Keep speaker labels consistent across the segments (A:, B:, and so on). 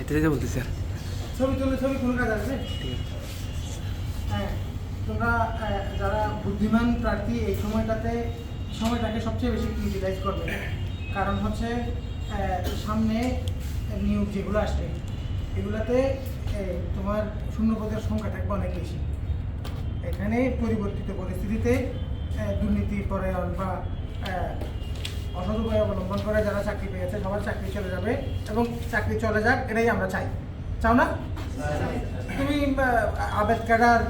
A: এটাই বলতেছি স্যার
B: ছবি তুলে ছবি কোনো কাজ আসবে? হ্যাঁ তোমরা যারা বুদ্ধিমান প্রার্থী এই সময়টাতে সময়টাকে সবচেয়ে বেশি ইউটিলাইজ করবে। কারণ হচ্ছে সামনে নিয়োগ যেগুলো আসবে এগুলাতে তোমার শূন্যপদের সংখ্যা থাকবে অনেক বেশি। এখানে পরিবর্তিত পরিস্থিতিতে দুর্নীতি পরায়ণ বা আহ, অসৎ উপায় অবলম্বন করে যারা চাকরি পেয়েছে সবার চাকরি চলে যাবে এবং চাকরি চলে যাক এটাই আমরা চাই। চাও না? তুমি আবেদ ক্যাডার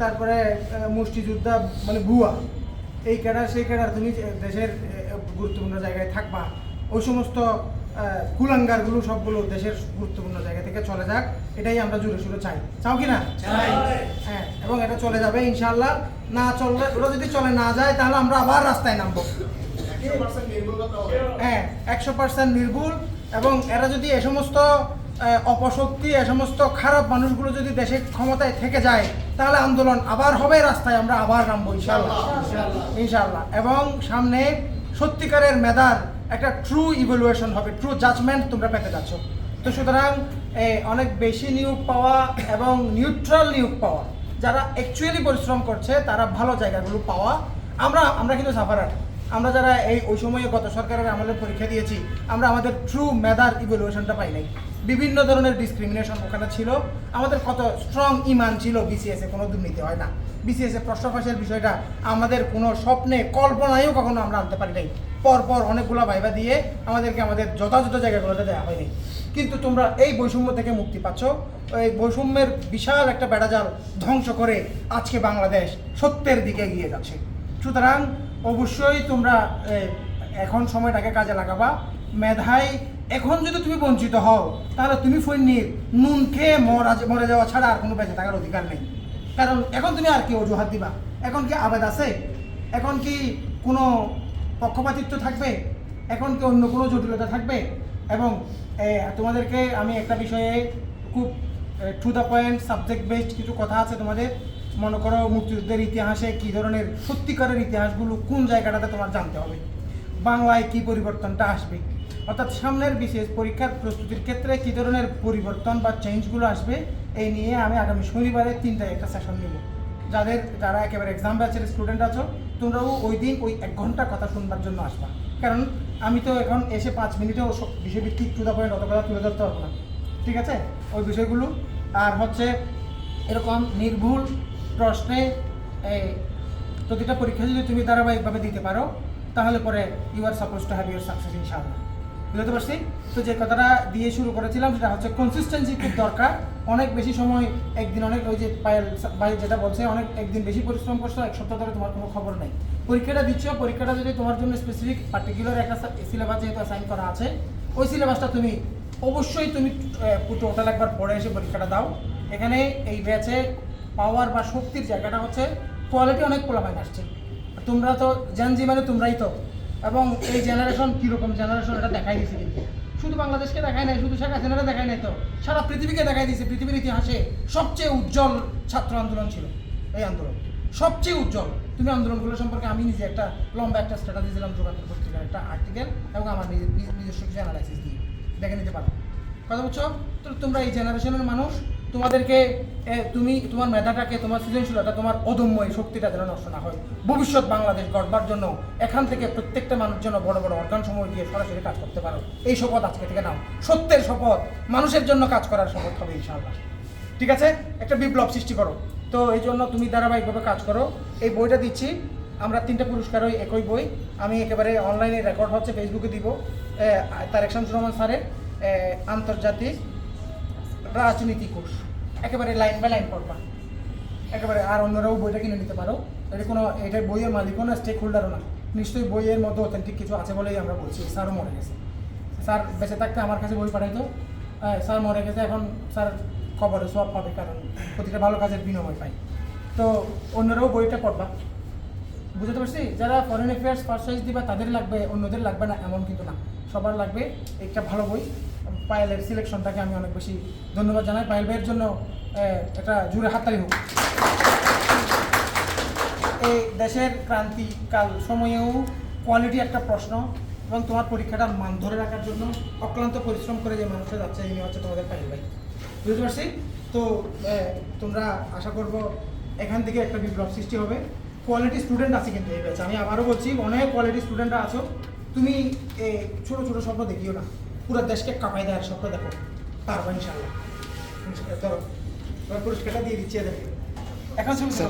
B: তারপরে মুষ্টিযোদ্ধা মানে ভুয়া এই ক্যাডার সেই ক্যাডার তুমি দেশের গুরুত্বপূর্ণ জায়গায় থাকবা। ওই সমস্ত কুলাঙ্গারগুলো সবগুলো দেশের গুরুত্বপূর্ণ জায়গা থেকে চলে যাক এটাই আমরা জোরে সোরে চাই। চাও কি না? হ্যাঁ এবং এটা চলে যাবে ইনশাল্লাহ না চললে ওরা যদি চলে না যায় তাহলে আমরা আবার রাস্তায় নামবো। হ্যাঁ একশো পার্সেন্ট নির্ভুল এবং এরা যদি এ সমস্ত অপশক্তি এ সমস্ত খারাপ মানুষগুলো যদি দেশের ক্ষমতায় থেকে যায় তাহলে আন্দোলন আবার হবে রাস্তায় আমরা আবার নামবো ইনশাল্লাহ ইনশাল্লাহ এবং সামনে সত্যিকারের মেধার একটা ট্রু ইভ্যালুয়েশন হবে ট্রু জাজমেন্ট তোমরা পেতে যাচ্ছ। তো সুতরাং অনেক বেশি নিয়োগ পাওয়া এবং নিউট্রাল নিয়োগ পাওয়া যারা অ্যাকচুয়ালি পরিশ্রম করছে তারা ভালো জায়গাগুলো পাওয়া আমরা আমরা কিন্তু সাফারার আমরা যারা এই ওই সময়ে গত সরকারের আমলে পরীক্ষা দিয়েছি, আমরা আমাদের ট্রু মেধার ইভ্যালুয়েশনটা পাই নাই। বিভিন্ন ধরনের ডিসক্রিমিনেশন ওখানে ছিল। আমাদের কত স্ট্রং ইমান ছিল বিসিএস কোনো দুর্নীতি হয় না। বিসিএস প্রশ্ন বিষয়টা আমাদের কোনো স্বপ্নে, কল্পনায়ও কখনো আমরা আনতে পারি নাই। পরপর অনেকগুলো ভাইবা দিয়ে আমাদেরকে আমাদের যথাযথ জায়গাগুলোতে দেওয়া হয়নি কিন্তু তোমরা এই বৈষম্য থেকে মুক্তি পাচ্ছ। এই বৈষম্যের বিশাল একটা বেড়াজাল ধ্বংস করে আজকে বাংলাদেশ সত্যের দিকে এগিয়ে যাচ্ছে। সুতরাং অবশ্যই তোমরা এখন সময়টাকে কাজে লাগাবা। মেধায় এখন যদি তুমি বঞ্চিত হও, তাহলে তুমি ফৈন্যির নুন খেয়ে মরা, মরে যাওয়া ছাড়া আর কোনো বেঁচে থাকার অধিকার নেই। কারণ এখন তুমি আর কি অজুহাত দিবা? এখন কি আবেদ আছে? এখন কি কোনো পক্ষপাতিত্ব থাকবে? এখন কি অন্য কোনো জটিলতা থাকবে? এবং তোমাদেরকে আমি একটা বিষয়ে খুব to the point subject based কিছু কথা আছে তোমাদের। মনে করো মুক্তিযুদ্ধের ইতিহাসে কী ধরনের সত্যিকারের ইতিহাসগুলো কোন জায়গাটাতে তোমার জানতে হবে? বাংলায় কি পরিবর্তনটা আসবে? অর্থাৎ সামনের বিশেষ পরীক্ষার প্রস্তুতির ক্ষেত্রে কী ধরনের পরিবর্তন বা চেঞ্জগুলো আসবে? এই নিয়ে আমি আগামী শনিবারে তিনটায় একটা সেশন নেব। যাদের, যারা একেবারে এক্সাম ব্যাচের স্টুডেন্ট আছো, তোমরাও ওই দিন ওই এক ঘণ্টা কথা শুনবার জন্য আসবা। কারণ আমি তো এখন এসে পাঁচ মিনিটেও সব বিষয়ভিত্তিক টু দ্য পয়েন্ট অত কথা তুলে ধরতে পারব না। ঠিক আছে? ওই বিষয়গুলো। আর হচ্ছে এরকম নির্ভুল প্রশ্নে প্রতিটা পরীক্ষা যদি তুমি ধারাবাহিকভাবে দিতে পারো, তাহলে পরে you are suppose to have your success ইনশাআল্লাহ বুঝতে পারছি? তো যে কথাটা দিয়ে শুরু করেছিলাম, সেটা হচ্ছে কনসিস্টেন্সি খুব দরকার। অনেক বেশি সময় একদিন অনেক, ওই যে পায়েল ভাই যেটা বলছে, অনেক একদিন বেশি পরিশ্রম করছ, এক সপ্তাহ ধরে তোমার কোনো খবর নেই। পরীক্ষাটা দিচ্ছ, পরীক্ষাটা যদি তোমার জন্য স্পেসিফিক পার্টিকুলার একটা সিলেবাস যেহেতু অ্যাসাইন করা আছে, ওই সিলেবাসটা তুমি অবশ্যই তুমি টোটাল একবার পড়ে এসে পরীক্ষাটা দাও। এখানে এই ব্যাচে পাওয়ার বা শক্তির জায়গাটা হচ্ছে কোয়ালিটি অনেক পোলাপাইন আসছে। তোমরা তো জেনজি মানে তোমরাই তো। এবং এই জেনারেশন কীরকম জেনারেশন এটা দেখাই দিছে কিন্তু। শুধু বাংলাদেশকে দেখায় নাই, শুধু শেখ হাসিনারা দেখায় নাই তো। সারা পৃথিবীকে দেখাই দিয়েছে পৃথিবীর ইতিহাসে সবচেয়ে উজ্জ্বল ছাত্র আন্দোলন ছিল এই আন্দোলন। সবচেয়ে উজ্জ্বল। তুমি আন্দোলনগুলো সম্পর্কে আমি নিজে একটা লম্বা একটা স্ট্যাটাস দিয়েছিলাম যোগাযোগ পত্রিকার একটা আর্টিকেল এবং আমার নিজের নিজ- নিজস্ব কিছু অ্যানালাইসিস দিয়ে। দেখে নিতে পারো। কথা বলছো? তো তোমরা এই জেনারেশনের মানুষ তোমাদেরকে তুমি, তোমার মেধাটাকে, তোমার সৃজনশীলতা, তোমার অদম্য এই শক্তিটা যেন নষ্ট না হয়। ভবিষ্যৎ বাংলাদেশ গড়বার জন্য এখান থেকে প্রত্যেকটা মানুষ যেন বড় বড় অর্গান সময় দিয়ে সরাসরি কাজ করতে পারো। এই শপথ আজকে থেকে নাও। সত্যের শপথ। মানুষের জন্য কাজ করার শপথ হবে ইনশাআল্লাহ। ঠিক আছে? একটা বিপ্লব সৃষ্টি করো। তো এই জন্য তুমি ধারাবাহিকভাবে কাজ করো। এই বইটা দিচ্ছি। আমরা তিনটা পুরস্কার ওই একই বই। আমি একেবারে অনলাইনে রেকর্ড হচ্ছে ফেসবুকে দিব। তারেক শামসুর রহমান স্যারের আন্তর্জাতিক রাজনীতি কোর্স একেবারে লাইন বাই লাইন পড়বা একেবারে আর অন্যরাও বইটা কিনে নিতে পারো। এটা কোনো এটার বইয়ের মালিকও না স্টেক হোল্ডারও না। নিশ্চয়ই বইয়ের মধ্যে অথেন্টিক কিছু আছে বলেই আমরা বলছি। স্যারও মরে গেছে। স্যার বেঁচে থাকতে আমার কাছে বই পাঠাইতো। স্যার মরে গেছে, এখন স্যার খবরে সব পাবে, কারণ প্রতিটা ভালো কাজের বিনিময় পাই তো অন্যরাও বইটা পড়বা। বুঝতে পারছি? যারা ফরেন অ্যাফেয়ার্স ফার্স্ট সাইজ দিবা, তাদের লাগবে, অন্যদের লাগবে না, এমন কিন্তু না। সবার লাগবে একটা ভালো বই। পায়েলের সিলেকশনটাকে আমি অনেক বেশি ধন্যবাদ জানাই। পায়েল ভাইয়ের জন্য একটা জুড়ে হাততালি হোক। এই দেশের ক্রান্তিকাল সময়েও কোয়ালিটি একটা প্রশ্ন এবং তোমার পরীক্ষাটার মান ধরে রাখার জন্য অক্লান্ত পরিশ্রম করে যে মানুষটা যাচ্ছে ইনি হচ্ছে তোমাদের পাইল ভাই। বুঝতে পারছি? তো তোমরা আশা করব এখান থেকে একটা বিপ্লব সৃষ্টি হবে। কোয়ালিটি স্টুডেন্ট আছে কিন্তু, এই ব্যাচে আমি আবারও বলছি, অনেক কোয়ালিটি স্টুডেন্টরা আছো। তুমি এই ছোটো ছোটো স্বপ্ন দেখিও না। পুরো দেশকে কাঁপাই দেওয়ার স্বপ্ন দেখো। পারব ইনশাল্লাহ ধরো পুরস্কারটা দিয়ে দিচ্ছি এদেরকে। এখন শুনছি